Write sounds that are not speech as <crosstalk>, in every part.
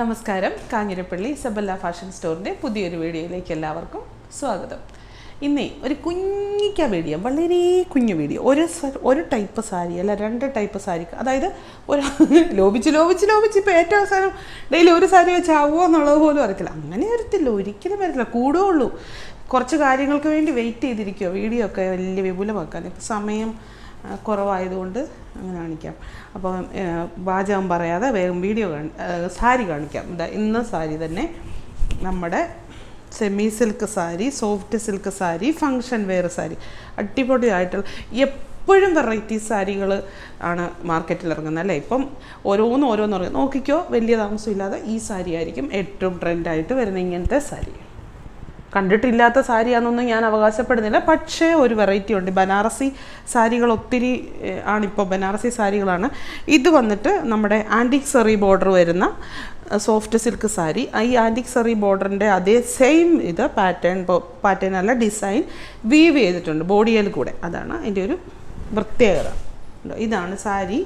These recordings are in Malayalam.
നമസ്കാരം. കാഞ്ഞിരപ്പള്ളി സബല്ല ഫാഷൻ സ്റ്റോറിന്റെ പുതിയൊരു വീഡിയോയിലേക്ക് എല്ലാവർക്കും സ്വാഗതം. ഇന്നേ ഒരു കുഞ്ഞിക്ക വീഡിയോ വളരെ കുഞ്ഞു വീഡിയോ. ഒരു ഒരു ടൈപ്പ് സാരി അല്ല രണ്ട് ടൈപ്പ് സാരി അതായത് ഒരു <laughs> ലോപിച്ച് ലോപിച്ച് ലോപിച്ച് ഇപ്പോൾ ഏറ്റവും അവസാനം ഡെയിലി ഒരു സാരി വെച്ചാവോ എന്നുള്ളത് പോലും അറിയത്തില്ല. അങ്ങനെ വരത്തില്ല ഒരിക്കലും വരത്തില്ല. കൂടുകയുള്ളൂ കുറച്ച് കാര്യങ്ങൾക്ക് വേണ്ടി വെയിറ്റ് ചെയ്തിരിക്കുക വീഡിയോ ഒക്കെ വലിയ വിപുലമാക്കാൻ. ഇപ്പോൾ സമയം കുറവായതുകൊണ്ട് അങ്ങനെ കാണിക്കാം. അപ്പോൾ വാചകം പറയാതെ വേഗം വീഡിയോ സാരി കാണിക്കാം. ഇതാ ഇന്ന സാരി തന്നെ നമ്മുടെ semi silk sari soft silk sari function wear sari. അടിപൊളി അടിപൊളിയായിട്ടുള്ള എപ്പോഴും വെറൈറ്റി സാരികൾ ആണ് മാർക്കറ്റിൽ ഇറങ്ങുന്നത് അല്ലേ? ഇപ്പം ഓരോന്ന് ഓരോന്ന് ഇറങ്ങും നോക്കിക്കോ വലിയ താമസമില്ലാതെ ഈ സാരി ആയിരിക്കും ഏറ്റവും ട്രെൻഡായിട്ട് വരുന്ന ഇങ്ങനത്തെ സാരി. കണ്ടിട്ടില്ലാത്ത സാരിയാണെന്നൊന്നും ഞാൻ അവകാശപ്പെടുന്നില്ല. പക്ഷേ ഒരു വെറൈറ്റി ഉണ്ട്. ബനാറസി സാരികൾ ഒത്തിരി ആണിപ്പോൾ ബനാറസി സാരികളാണ്. ഇത് വന്നിട്ട് നമ്മുടെ ആന്റിക് സെറി ബോർഡർ വരുന്ന സോഫ്റ്റ് സിൽക്ക് സാരി. ഈ ആന്റിക് സെറി ബോർഡറിന്റെ അതേ സെയിം ഇത് പാറ്റേൺ പാറ്റേൺ അല്ല ഡിസൈൻ വീവ് ചെയ്തിട്ടുണ്ട്. ബോഡിയിൽ കൂടെ. അതാണ് അതിന്റെ ഒരു പ്രത്യേകത. ഇതാണ് സാരി.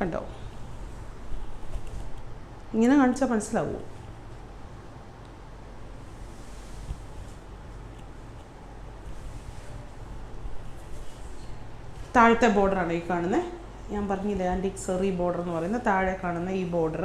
കണ്ടോ? ഇങ്ങനെ കാണിച്ചാൽ മനസ്സിലാവുമോ താഴത്തെ ബോർഡറാണ് ഈ കാണുന്നത് ഞാൻ പറഞ്ഞില്ലേ ആന്റിക് സെറി ബോർഡർ എന്ന് പറയുന്നത് താഴെ കാണുന്ന ഈ ബോർഡർ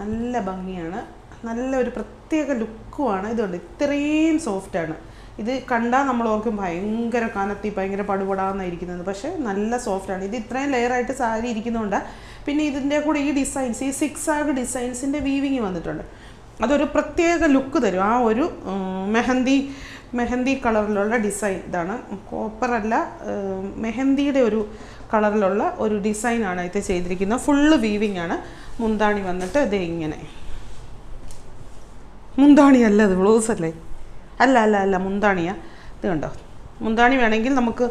നല്ല ഭംഗിയാണ്. നല്ല ഒരു പ്രത്യേക ലുക്കുമാണ് ഇതുണ്ട് ഇത്രയും സോഫ്റ്റാണ്. ഇത് കണ്ടാൽ നമ്മൾ ഓർക്കും ഭയങ്കര കനത്തി ഭയങ്കര പടുപടാന്നായിരിക്കുന്നത്. പക്ഷേ നല്ല സോഫ്റ്റാണ്. ഇത് ഇത്രയും ലെയറായിട്ട് സാരി ഇരിക്കുന്നതുകൊണ്ട് പിന്നെ ഇതിന്റെ കൂടെ ഈ ഡിസൈൻസ് ഈ സിക്സ് ആഗ് ഡിസൈൻസിന്റെ വീവിങ് വന്നിട്ടുണ്ട്. അതൊരു പ്രത്യേക ലുക്ക് തരും. ആ ഒരു മെഹന്തി മെഹന്തി കളറിലുള്ള ഡിസൈൻ ഇതാണ്. കോപ്പറല്ല മെഹന്തിയുടെ ഒരു കളറിലുള്ള ഒരു ഡിസൈനാണ് ഇത് ചെയ്തിരിക്കുന്നത്. ഫുള്ള് വീവിങ് ആണ്. മുന്താണി വന്നിട്ട് ഇത് ഇങ്ങനെ. മുന്താണിയല്ല അത് ബ്ലൗസ് അല്ലേ? അല്ല അല്ല അല്ല മുന്താണിയാ. ഇത് കണ്ടോ? മുന്താണി വേണമെങ്കിൽ നമുക്ക്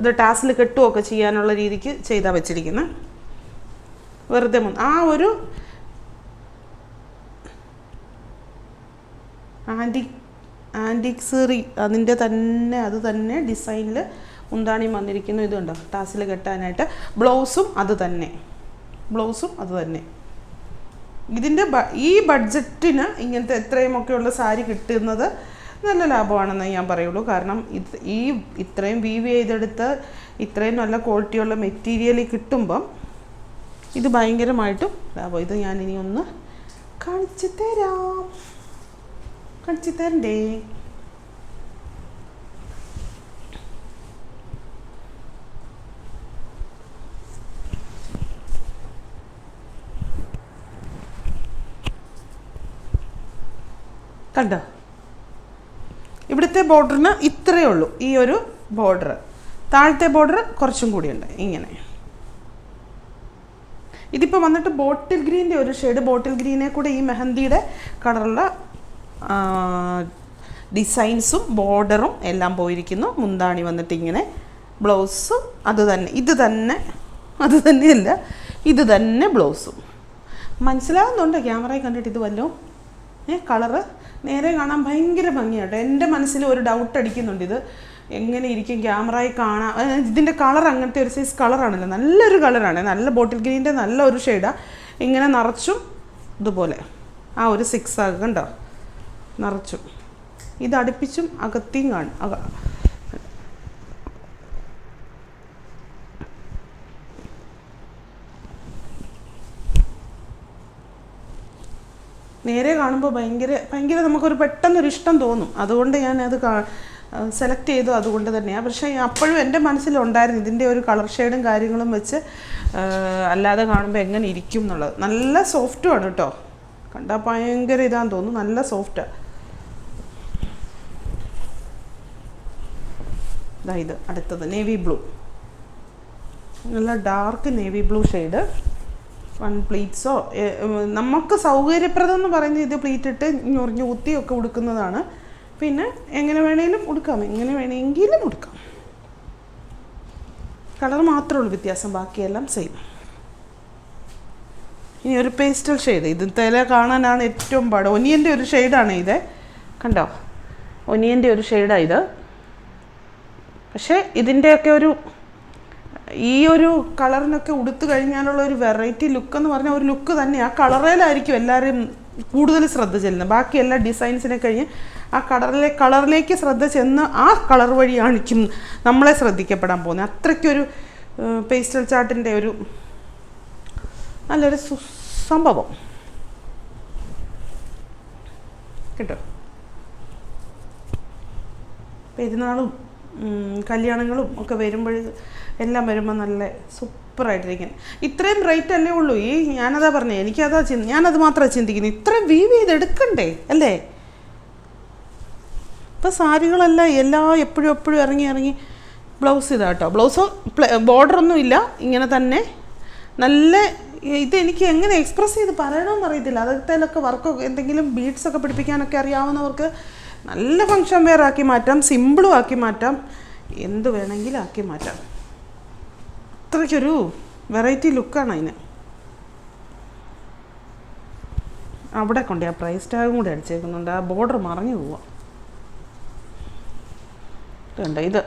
അത് ടാസിൽ കെട്ടുകയൊക്കെ ചെയ്യാനുള്ള രീതിക്ക് ചെയ്താൽ വെച്ചിരിക്കുന്നത് വെറുതെ മുൻ ആ ഒരു ആന്റിക് ആന്റിക്സറി അതിന്റെ തന്നെ അത് തന്നെ ഡിസൈനിൽ മുന്താണി വന്നിരിക്കുന്നു. ഇത് കണ്ടോ? ടാസിൽ കെട്ടാനായിട്ട്. ബ്ലൗസും അത് തന്നെ. ബ്ലൗസും അത് തന്നെ. ഇതിന്റെ ഈ ബഡ്ജറ്റിന് ഇങ്ങനത്തെ എത്രയുമൊക്കെയുള്ള സാരി കിട്ടുന്നത് നല്ല ലാഭമാണെന്ന് ഞാൻ പറയുള്ളൂ. കാരണം ഇത് ഈ ഇത്രയും വീവ് ചെയ്തെടുത്ത് ഇത്രയും നല്ല ക്വാളിറ്റിയുള്ള മെറ്റീരിയൽ കിട്ടുമ്പം ഇത് ഭയങ്കരമായിട്ടും ലാഭം. ഇത് ഞാൻ ഇനി ഒന്ന് കാണിച്ചു തരാം. കാണിച്ചു തരണ്ടേ? കണ്ടോ? ഇവിടുത്തെ ബോർഡറിന് ഇത്രയേ ഉള്ളൂ. ഈ ഒരു ബോർഡർ. താഴത്തെ ബോർഡർ കുറച്ചും കൂടിയുണ്ട്. ഇങ്ങനെ. ഇതിപ്പോൾ വന്നിട്ട് ബോട്ടിൽ ഗ്രീന്റെ ഒരു ഷെയ്ഡ്. ബോട്ടിൽ ഗ്രീനെ കൂടെ ഈ മെഹന്തിയുടെ കളറുള്ള ഡിസൈൻസും ബോർഡറും എല്ലാം പോയിരിക്കുന്നു. മുന്താണി വന്നിട്ട് ഇങ്ങനെ ബ്ലൗസും അത് തന്നെ. ഇത് തന്നെ. അത് തന്നെയല്ല. ഇത് തന്നെ ബ്ലൗസും. മനസ്സിലാകുന്നുണ്ട് ക്യാമറയിൽ കണ്ടിട്ട് ഇത് വല്ലതും ഏ കളറ്? നേരെ കാണാൻ ഭയങ്കര ഭംഗിയാട്ടോ. എന്റെ മനസ്സിൽ ഒരു ഡൗട്ട് അടിക്കുന്നുണ്ട്. ഇത് എങ്ങനെ ഇരിക്കും? ക്യാമറയിൽ കാണാം ഇതിന്റെ കളർ അങ്ങനത്തെ ഒരു സൈസ് കളറാണല്ലോ നല്ലൊരു കളറാണ് നല്ല ബോട്ടിൽ ഗ്രീന്റെ നല്ല ഒരു ഷെയ്ഡാണ് ഇങ്ങനെ നിറച്ചും ഇതുപോലെ. ആ ഒരു സിക്സ് ആകുണ്ടോ കണ്ടോ? നിറച്ചും. ഇത് അടുപ്പിച്ചും അകത്തിയും കാണും. നേരെ കാണുമ്പോൾ ഭയങ്കര ഭയങ്കര നമുക്കൊരു പെട്ടെന്നൊരു ഇഷ്ടം തോന്നും. അതുകൊണ്ട് ഞാൻ അത് സെലക്ട് ചെയ്തു അതുകൊണ്ട് തന്നെയാണ് പക്ഷേ അപ്പോഴും എന്റെ മനസ്സിലുണ്ടായിരുന്നു ഇതിന്റെ ഒരു കളർ ഷെയ്ഡും കാര്യങ്ങളും വെച്ച് അല്ലാതെ കാണുമ്പോൾ എങ്ങനെ ഇരിക്കും എന്നുള്ളത്. നല്ല സോഫ്റ്റുമാണ് കേട്ടോ കണ്ടാൽ ഭയങ്കര ഇതാന്ന് തോന്നുന്നു. നല്ല സോഫ്റ്റാണ് ഇതാ ഇത് അടുത്തത് നേവി ബ്ലൂ നല്ല dark navy blue shade one പ്ലീറ്റ്സോ നമുക്ക് സൗകര്യപ്രദം എന്ന് പറയുന്നത് ഇത് പ്ലീറ്റ് ഇട്ട് ഞൊറിഞ്ഞ് കുത്തിയൊക്കെ ഉടുക്കുന്നതാണ്. പിന്നെ എങ്ങനെ വേണേലും ഉടുക്കാം. എങ്ങനെ വേണമെങ്കിലും ഉടുക്കാം. കളർ മാത്രമേ ഉള്ളൂ വ്യത്യാസം. ബാക്കിയെല്ലാം സെയിം ഇനി ഒരു പേസ്റ്റൽ ഷെയ്ഡ് ഇത് തല കാണാനാണ് ഏറ്റവും പാട്. ഒനിയന്റെ ഒരു ഷെയ്ഡാണ് ഇത്. കണ്ടോ? ഒനിയന്റെ ഒരു ഷെയ്ഡാണ് ഇത്. പക്ഷേ ഇതിന്റെയൊക്കെ ഒരു ഈ ഒരു കളറിനൊക്കെ ഉടുത്തു കഴിഞ്ഞാലുള്ള ഒരു വെറൈറ്റി ലുക്ക് എന്ന് പറഞ്ഞാൽ ഒരു ലുക്ക് തന്നെ. ആ കളറിലായിരിക്കും എല്ലാവരും കൂടുതൽ ശ്രദ്ധ ചെല്ലുന്നത്. ബാക്കി എല്ലാ ഡിസൈൻസിനെ കഴിഞ്ഞ് ആ കളറിലെ കളറിലേക്ക് ശ്രദ്ധ ചെന്ന് ആ കളർ വഴിയാണിക്കും നമ്മളെ ശ്രദ്ധിക്കപ്പെടാൻ പോകുന്നത്. അത്രയ്ക്കൊരു പേസ്റ്റൽ ചാർട്ടിന്റെ ഒരു നല്ലൊരു സംഭവം. കേട്ടോ? പെരുന്നാളും കല്യാണങ്ങളും ഒക്കെ വരുമ്പോൾ എല്ലാം വരുമ്പോൾ നല്ല സൂപ്പറായിട്ടിരിക്കും. ഇത്രയും റേറ്റ് അല്ലേ ഉള്ളൂ? ഈ ഞാനതാ പറഞ്ഞേ എനിക്കതാ ചിന്ത ഞാനത് മാത്രമേ ചിന്തിക്കുന്നത് ഇത്രയും വീവ് ചെയ്ത് എടുക്കണ്ടേ? അല്ലേ? ഇപ്പം സാരികളല്ല എല്ലാ എപ്പോഴും എപ്പോഴും ഇറങ്ങി ഇറങ്ങി ബ്ലൗസ് ഇതാ കേട്ടോ ബ്ലൗസ് ബോർഡറൊന്നും ഇല്ല. ഇങ്ങനെ തന്നെ നല്ല ഇത് എനിക്ക് എങ്ങനെ എക്സ്പ്രസ് ചെയ്ത് പറയണമെന്ന് അറിയത്തില്ല. അതൊക്കെ വർക്കൊക്കെ എന്തെങ്കിലും ബീഡ്സൊക്കെ പിടിപ്പിക്കാനൊക്കെ അറിയാവുന്നവർക്ക് നല്ല ഫങ്ഷൻ വെയർ ആക്കി മാറ്റാം സിമ്പിളും ആക്കി മാറ്റാം. എന്ത് വേണമെങ്കിലും ആക്കി മാറ്റാം. അത്രയ്ക്കൊരു വെറൈറ്റി ലുക്കാണ് അതിന്. അവിടെ കൊണ്ട് ആ പ്രൈസ് ടാഗും കൂടി അടിച്ചേക്കുന്നുണ്ട്. ആ ബോർഡർ മറഞ്ഞു പോവാ. ഇതുണ്ട് ഇത്.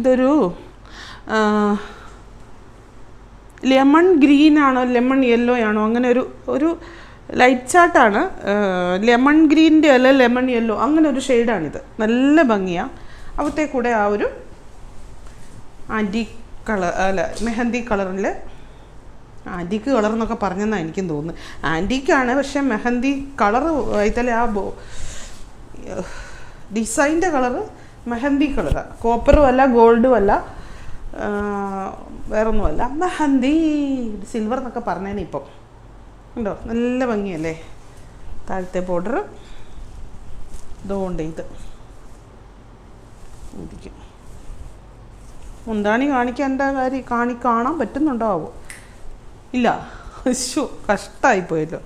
ഇതൊരു ലെമൺ ഗ്രീൻ ആണോ ലെമൺ യെല്ലോ ആണോ അങ്ങനെ ഒരു ഒരു ലൈറ്റ് ചാർട്ടാണ് ലെമൺ ഗ്രീന്റെ അല്ല ലെമൺ യെല്ലോ അങ്ങനെ ഒരു ഷെയ്ഡാണിത് നല്ല ഭംഗിയാണ് അവിടത്തെ കൂടെ ആ ഒരു ആന്റി കളർ അല്ല മെഹന്തി കളറിൽ ആന്റിക്ക് കളർ എന്നൊക്കെ പറഞ്ഞെന്നാണ് എനിക്കും തോന്നുന്നത് ആന്റിക്കാണ് പക്ഷെ മെഹന്തി കളർ ഇതിലെ ആ ബോ ഡിസൈന്റെ കളറ് മെഹന്തി കളറാണ് കോപ്പറും അല്ല ഗോൾഡും അല്ല വേറൊന്നുമല്ല. മെഹന്തി സിൽവർ എന്നൊക്കെ പറഞ്ഞേനെ ഇപ്പം. ഉണ്ടോ നല്ല ഭംഗിയല്ലേ? താഴത്തെ ബോർഡർ ഇതുകൊണ്ട് ഇത്. ഇരിക്കും മുന്താണി കാണിക്കേണ്ട കാര്യം? കാണി കാണാൻ പറ്റുന്നുണ്ടാവോ? ഇല്ല. അശ്ശോ കഷ്ടമായിപ്പോയല്ലോ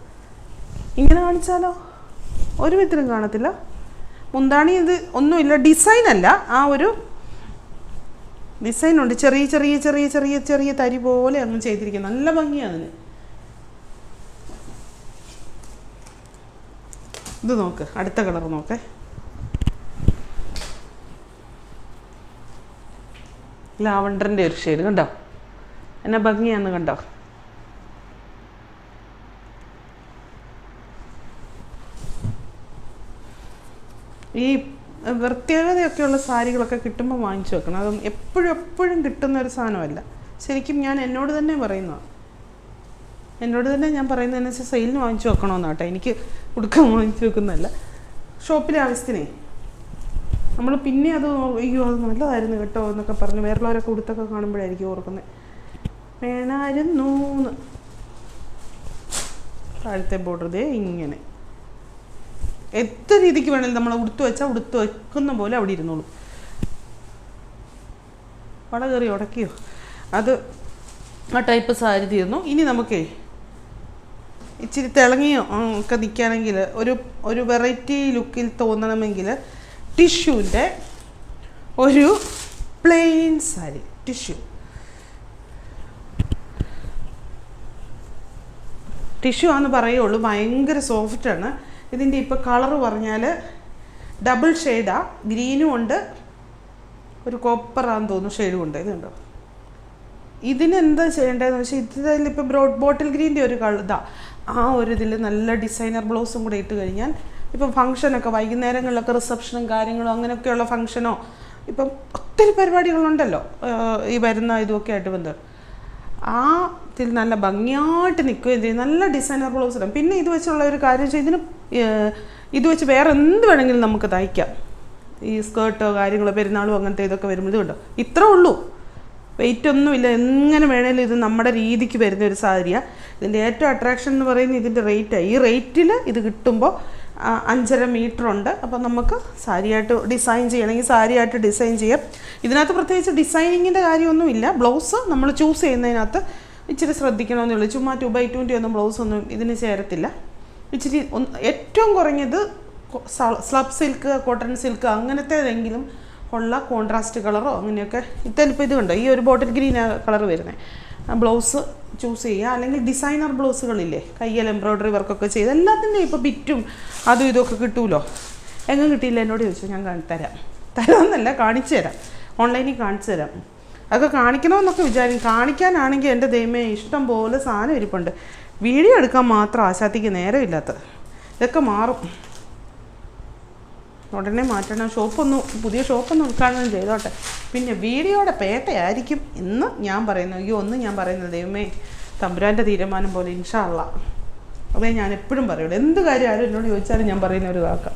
ഇങ്ങനെ കാണിച്ചാലോ? ഒരു വിധത്തിലും കാണത്തില്ല. മുന്താണി ഇത് ഒന്നുമില്ല. ഡിസൈൻ അല്ല ആ ഒരു ഡിസൈനുണ്ട്. ചെറിയ ചെറിയ ചെറിയ ചെറിയ ചെറിയ തരി പോലെ അങ്ങ് ചെയ്തിരിക്കുന്നത് നല്ല ഭംഗിയാണ് അതിന്. ഇത് നോക്ക്. അടുത്ത കളർ നോക്കേ. ലാവണ്ടറിന്റെ ഒരു ഷെയ്ഡ് കണ്ടോ? എന്നാ ഭംഗിയാന്ന് കണ്ടോ? ഈ പ്രത്യേകതയൊക്കെയുള്ള സാരികളൊക്കെ കിട്ടുമ്പോൾ വാങ്ങിച്ചു വെക്കണം. അതും എപ്പോഴും എപ്പോഴും കിട്ടുന്ന ഒരു സാധനമല്ല. ശരിക്കും ഞാൻ എന്നോട് തന്നെ പറയുന്നതാണ് എന്നോട് തന്നെ ഞാൻ പറയുന്നതിനനുസരിച്ച് സെയിലിന് വാങ്ങിച്ചു വെക്കണമെന്നാട്ടെ എനിക്ക് ഉടുക്കാൻ വാങ്ങിച്ചു വെക്കുന്നതല്ല. ഷോപ്പിലെ ആവശ്യത്തിനേ നമ്മൾ പിന്നെ അത് അയ്യോ അത് നല്ലതായിരുന്നു കേട്ടോ എന്നൊക്കെ പറഞ്ഞ് വേറുള്ളവരൊക്കെ ഉടുത്തൊക്കെ കാണുമ്പോഴായിരിക്കും ഓർക്കുന്നത് വേണമായിരുന്നു താഴത്തെ ബോർഡർ ഇങ്ങനെ. എത്ര രീതിക്ക് വേണമെങ്കിലും നമ്മൾ ഉടുത്തു വെച്ചാൽ ഉടുത്ത് വെക്കുന്ന പോലെ അവിടെ ഇരുന്നോളൂ. വള കയറി ഉടക്കിയോ? അത് ആ ടൈപ്പ് സാരി തീർന്നു. ഇനി നമുക്കേ ഇച്ചിരി തിളങ്ങിയോ ഒക്കെ നിൽക്കുകയാണെങ്കിൽ ഒരു ഒരു വെറൈറ്റി ലുക്കിൽ തോന്നണമെങ്കിൽ ടിഷ്യൂന്റെ ഒരു പ്ലെയിൻ സാരി ടിഷ്യൂ. ടിഷ്യൂ ആണെന്ന് പറയുള്ളൂ ഭയങ്കര സോഫ്റ്റാണ് ഇതിന്റെ ഇപ്പോൾ കളർ പറഞ്ഞാൽ ഡബിൾ ഷെയ്ഡാ ഗ്രീനും ഉണ്ട് ഒരു കോപ്പറാന്ന് തോന്നുന്നു ഷെയ്ഡും ഉണ്ട്. ഇതുണ്ടോ ഇതിന് എന്താ ചെയ്യേണ്ടതെന്ന് വെച്ചാൽ ഇതിൽ ഇപ്പോൾ ബ്രോഡ് ബോട്ടിൽ ഗ്രീന്റെ ഒരു കളർ ഇതാ ആ ഒരു ഇതിൽ നല്ല ഡിസൈനർ ബ്ലൗസും കൂടെ ഇട്ട് കഴിഞ്ഞാൽ ഇപ്പം ഫംഗ്ഷനൊക്കെ വൈകുന്നേരങ്ങളിലൊക്കെ റിസപ്ഷനും കാര്യങ്ങളും അങ്ങനെയൊക്കെയുള്ള ഫംഗ്ഷനോ ഇപ്പം ഒത്തിരി പരിപാടികളുണ്ടല്ലോ ഈ വരുന്ന ഇതുമൊക്കെ ആയിട്ട് ബന്ധം ആ ഇതിൽ നല്ല ഭംഗിയായിട്ട് നിൽക്കുകയും ചെയ്യും. നല്ല ഡിസൈനർ ബ്ലൗസ് ഇടാം. പിന്നെ ഇത് വെച്ചുള്ള ഒരു കാര്യം വെച്ചാൽ ഇതിന് ഇത് വെച്ച് വേറെ എന്ത് വേണമെങ്കിലും നമുക്ക് തയ്ക്കാം. ഈ സ്കേർട്ടോ കാര്യങ്ങളോ പെരുന്നാളോ അങ്ങനത്തെ ഇതൊക്കെ വരുമ്പോൾ ഇത് കണ്ടോ? ഇത്രേ ഉള്ളൂ. വെയിറ്റ് ഒന്നുമില്ല എങ്ങനെ വേണേലും ഇത് നമ്മുടെ രീതിക്ക് വരുന്ന ഒരു സാരിയാണ് ഇതിന്റെ ഏറ്റവും അട്രാക്ഷൻ എന്ന് പറയുന്നത് ഇതിന്റെ റേറ്റാണ് ഈ റേറ്റിൽ ഇത് കിട്ടുമ്പോൾ അഞ്ചര മീറ്റർ ഉണ്ട്. അപ്പോൾ നമുക്ക് സാരിയായിട്ട് ഡിസൈൻ ചെയ്യണമെങ്കിൽ സാരിയായിട്ട് ഡിസൈൻ ചെയ്യാം. ഇതിനകത്ത് പ്രത്യേകിച്ച് ഡിസൈനിങ്ങിന്റെ കാര്യമൊന്നുമില്ല. ബ്ലൗസ് നമ്മൾ ചൂസ് ചെയ്യുന്നതിനകത്ത് ഇച്ചിരി ശ്രദ്ധിക്കണമെന്നേ ഉള്ളൂ. ചുമ്മാ ടു ബൈ ട്വന്റി ഒന്നും ബ്ലൗസ് ഒന്നും ഇതിന് ചേരത്തില്ല. ഇച്ചിരി ഏറ്റവും കുറഞ്ഞത് സ്ലബ് സിൽക്ക് കോട്ടൺ സിൽക്ക് അങ്ങനത്തേതെങ്കിലും ഉള്ള കോൺട്രാസ്റ്റ് കളറോ അങ്ങനെയൊക്കെ. ഇത്തരം ഇത് കണ്ടോ ഈ ഒരു ബോട്ടിൽ ഗ്രീൻ കളർ വരുന്നത് ബ്ലൗസ് ചൂസ് ചെയ്യുക. അല്ലെങ്കിൽ ഡിസൈനർ ബ്ലൗസുകളില്ലേ കയ്യിൽ എംബ്രോയ്ഡറി വർക്കൊക്കെ ചെയ്ത് എല്ലാത്തിന്റെയും ഇപ്പോൾ ബിറ്റും അതും ഇതൊക്കെ കിട്ടുമല്ലോ എങ്ങും കിട്ടിയില്ല എന്നോട് ചോദിച്ചു. ഞാൻ തരാം. തരാമെന്നല്ല കാണിച്ചു തരാം. ഓൺലൈനിൽ കാണിച്ചു തരാം. അതൊക്കെ കാണിക്കണമെന്നൊക്കെ വിചാരിക്കും കാണിക്കാനാണെങ്കിൽ എന്റെ ദൈവമേ ഇഷ്ടം പോലെ സാധനം ഇരിപ്പുണ്ട്. വീഡിയോ എടുക്കാൻ മാത്രം ആശാത്തിക്ക് നേരമില്ലാത്ത ഇതൊക്കെ മാറും. ഉടനെ മാറ്റണം. ഷോപ്പൊന്ന് പുതിയ ഷോപ്പൊന്ന് ഉദ്ഘാടനം ചെയ്തോട്ടെ. പിന്നെ വീഡിയോയുടെ പേട്ടയായിരിക്കും എന്ന് ഞാൻ പറയുന്നത് അയ്യോ ഒന്ന് ഞാൻ പറയുന്നത് ദൈവമേ തമ്പുരാന്റെ തീരുമാനം പോലെ ഇൻഷാള്ള അതേ ഞാൻ എപ്പോഴും പറയുള്ളൂ. എന്ത് കാര്യം ആരും എന്നോട് ചോദിച്ചാലും ഞാൻ പറയുന്ന ഒരു വാക്ക.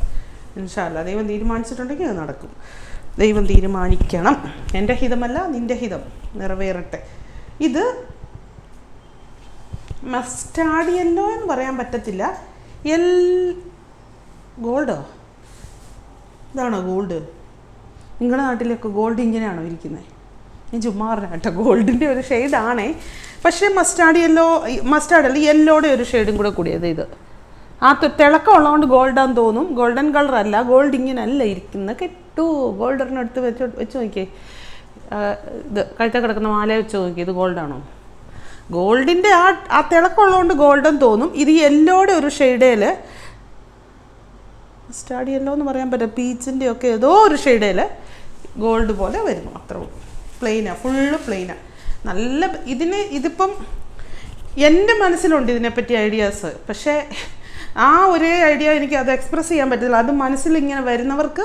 ഇൻഷാല്ല ദൈവം തീരുമാനിച്ചിട്ടുണ്ടെങ്കിൽ അത് നടക്കും. ദൈവം തീരുമാനിക്കണം. എന്റെ ഹിതമല്ല നിന്റെ ഹിതം നിറവേറട്ടെ. ഇത് മസ്റ്റാഡിയല്ലോ എന്ന് പറയാൻ പറ്റത്തില്ല. എൽ ഗോൾഡോ? ഇതാണോ ഗോൾഡ് നിങ്ങളുടെ നാട്ടിലൊക്കെ ഗോൾഡ് ഇങ്ങനെയാണോ ഇരിക്കുന്നത് ഞാൻ ചുമ്മാ കേട്ടോ. ഗോൾഡിന്റെ ഒരു ഷെയ്ഡാണേ പക്ഷേ മസ്റ്റാർഡ് യെല്ലോ മസ്റ്റാർഡ് അല്ല യെല്ലോയുടെ ഒരു ഷെയ്ഡും കൂടെ കൂടിയത് ഇത്. ആ തിളക്കം ഉള്ളതുകൊണ്ട് ഗോൾഡാന്ന് തോന്നും. ഗോൾഡൻ കളർ അല്ല. ഗോൾഡ് ഇങ്ങനെ അല്ല ഇരിക്കുന്നത് കെട്ടു ഗോൾഡറിന് എടുത്ത് വെച്ച് വെച്ച് നോക്കിയേ. ഇത് കഴുത്ത കിടക്കുന്ന മാല വെച്ച് നോക്കി ഇത് ഗോൾഡാണോ ഗോൾഡിന്റെ ആ ആ തിളക്കം ഉള്ളതുകൊണ്ട് ഗോൾഡൻ തോന്നും. ഇത് യെല്ലോയുടെ ഒരു ഷെയ്ഡേൽ സ്റ്റാഡി യെല്ലോ എന്ന് പറയാൻ പറ്റില്ല. പീച്ചിന്റെ ഒക്കെ ഏതോ ഒരു ഷെയ്ഡേൽ ഗോൾഡ് പോലെ വരുന്നു. അത്രേ ഉള്ളൂ. പ്ലെയിനാണ് ഫുള്ള് പ്ലെയിനാണ് നല്ല ഇതിന് ഇതിപ്പം എന്റെ മനസ്സിലുണ്ട് ഇതിനെപ്പറ്റി ഐഡിയാസ് പക്ഷേ ആ ഒരേ ഐഡിയ എനിക്ക് അത് എക്സ്പ്രസ് ചെയ്യാൻ പറ്റില്ല അത് മനസ്സിൽ ഇങ്ങനെ വരുന്നവർക്ക്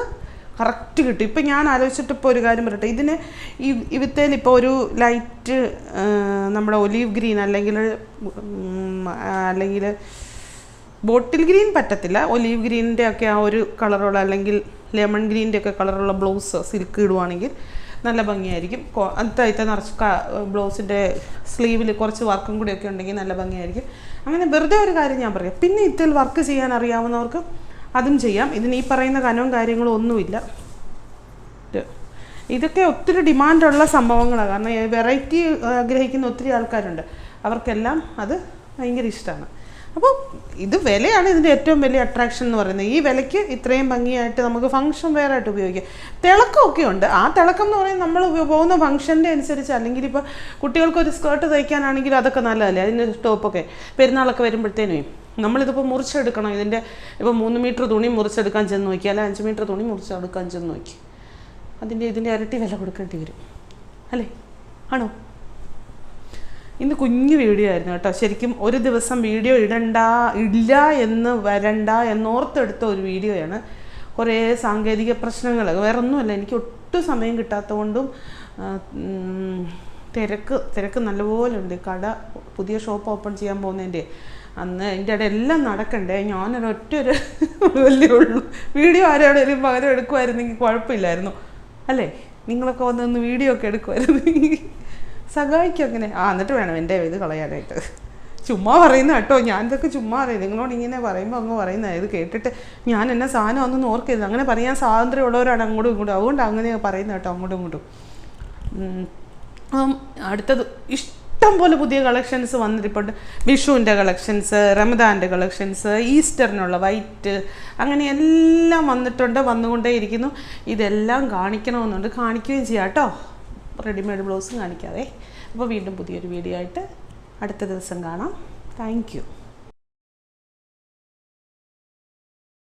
കറക്റ്റ് കിട്ടും. ഇപ്പം ഞാൻ ആലോചിച്ചിട്ട് ഇപ്പോൾ ഒരു കാര്യം പറയട്ടെ. ഇതിന് ഈ ഇവിത്തേൽ ഇപ്പോൾ ഒരു ലൈറ്റ് നമ്മുടെ ഒലീവ് ഗ്രീൻ അല്ലെങ്കിൽ അല്ലെങ്കിൽ ബോട്ടിൽ ഗ്രീൻ പറ്റത്തില്ല. ഒലീവ് ഗ്രീനിന്റെ ഒക്കെ ആ ഒരു കളറുള്ള അല്ലെങ്കിൽ ലെമൺ ഗ്രീനിന്റെ ഒക്കെ കളറുള്ള ബ്ലൗസ് സിൽക്ക് ഇടുവാണെങ്കിൽ നല്ല ഭംഗിയായിരിക്കും. അത്തായിട്ട് നിറച്ച് ബ്ലൗസിന്റെ സ്ലീവിൽ കുറച്ച് വർക്കും കൂടിയൊക്കെ ഉണ്ടെങ്കിൽ നല്ല ഭംഗിയായിരിക്കും. അങ്ങനെ വെറുതെ ഒരു കാര്യം ഞാൻ പറയാം. പിന്നെ ഇതിൽ വർക്ക് ചെയ്യാൻ അറിയാവുന്നവർക്ക് അതും ചെയ്യാം. ഇതിന് ഈ പറയുന്ന കനവും കാര്യങ്ങളും ഒന്നുമില്ല. ഇത് ഇതൊക്കെ ഒത്തിരി ഡിമാൻഡുള്ള സംഭവങ്ങളാണ്. കാരണം വെറൈറ്റി ആഗ്രഹിക്കുന്ന ഒത്തിരി ആൾക്കാരുണ്ട്. അവർക്കെല്ലാം അത് ഭയങ്കര ഇഷ്ടമാണ്. അപ്പോൾ ഇത് വിലയാണ് ഇതിന്റെ ഏറ്റവും വലിയ അട്രാക്ഷൻ എന്ന് പറയുന്നത്. ഈ വിലയ്ക്ക് ഇത്രയും ഭംഗിയായിട്ട് നമുക്ക് ഫംഗ്ഷൻ വെയർ ആയിട്ട് ഉപയോഗിക്കാം. തിളക്കമൊക്കെ ഉണ്ട്. ആ തിളക്കം എന്ന് പറയുന്നത് നമ്മൾ പോകുന്ന ഫംഗ്ഷന്റെ അനുസരിച്ച് അല്ലെങ്കിൽ ഇപ്പോൾ കുട്ടികൾക്ക് ഒരു സ്കേർട്ട് തയ്ക്കാനാണെങ്കിൽ അതൊക്കെ നല്ലതല്ലേ? അതിന്റെ ടോപ്പൊക്കെ പെരുന്നാളൊക്കെ വരുമ്പോഴത്തേനും നമ്മളിതിപ്പോൾ മുറിച്ചെടുക്കണം. ഇതിന്റെ ഇപ്പോൾ മൂന്ന് മീറ്റർ തുണി മുറിച്ചെടുക്കാൻ ചെന്ന് നോക്കി. അല്ലെ അഞ്ച് മീറ്റർ തുണി മുറിച്ചെടുക്കാൻ ചെന്ന് നോക്കി. അതിന്റെ ഇതിന്റെ ഇരട്ടി വില കൊടുക്കേണ്ടി വരും. അല്ലേ? ആണോ? ഇന്ന് കുഞ്ഞു വീഡിയോ ആയിരുന്നു കേട്ടോ. ശരിക്കും ഒരു ദിവസം വീഡിയോ ഇടണ്ട ഇല്ല എന്ന് വരണ്ട എന്നോർത്തെടുത്ത ഒരു വീഡിയോയാണ്. കുറേ സാങ്കേതിക പ്രശ്നങ്ങൾ വേറെ ഒന്നുമല്ല എനിക്ക് ഒട്ടും സമയം കിട്ടാത്തതുകൊണ്ടും തിരക്ക് തിരക്ക് നല്ലപോലെ ഉണ്ട് കട പുതിയ ഷോപ്പ് ഓപ്പൺ ചെയ്യാൻ പോകുന്നതിന്റെ അന്ന് എന്റെ ഇടയിൽ എല്ലാം നടക്കണ്ടേ? ഞാനൊരൊറ്റ ഒരു വലിയ ഉള്ളൂ. വീഡിയോ ആരോടെങ്കിലും പകരം എടുക്കുമായിരുന്നെങ്കിൽ കുഴപ്പമില്ലായിരുന്നു. അല്ലേ? നിങ്ങളൊക്കെ വന്നൊന്ന് വീഡിയോ ഒക്കെ എടുക്കുമായിരുന്നെങ്കിൽ സഹായിക്കും അങ്ങനെ. ആ എന്നിട്ട് വേണം എന്റെ ഇത് കളയാനായിട്ട്. ചുമ്മാ പറയുന്ന കേട്ടോ. ഞാൻ ഇതൊക്കെ ചുമ്മാ അറിയാം നിങ്ങളോട് ഇങ്ങനെ പറയുമ്പോൾ അങ്ങ് പറയുന്ന ഇത് കേട്ടിട്ട് ഞാൻ എന്നെ സാധനം ഒന്നും ഓർക്കരുത്. അങ്ങനെ പറയാൻ സ്വാതന്ത്ര്യമുള്ളവരാണ് അങ്ങോട്ടും ഇങ്ങോട്ടും. അതുകൊണ്ട് അങ്ങനെ പറയുന്ന കേട്ടോ അങ്ങോട്ടും ഇങ്ങോട്ടും. അടുത്തത് ഇഷ്ടം പോലെ പുതിയ കളക്ഷൻസ് വന്നിരിപ്പുണ്ട് വിഷുവിന്റെ കളക്ഷൻസ് റമദാന്റെ കളക്ഷൻസ് ഈസ്റ്ററിനുള്ള വൈറ്റ് അങ്ങനെ എല്ലാം വന്നിട്ടുണ്ട് വന്നുകൊണ്ടേയിരിക്കുന്നു. ഇതെല്ലാം കാണിക്കണമെന്നുണ്ട്. കാണിക്കുകയും ചെയ്യാം കേട്ടോ. റെഡിമെയ്ഡ് ബ്ലൗസ് കാണിക്കാതെ അപ്പോൾ വീണ്ടും പുതിയൊരു വീഡിയോ ആയിട്ട് അടുത്ത ദിവസം കാണാം. താങ്ക്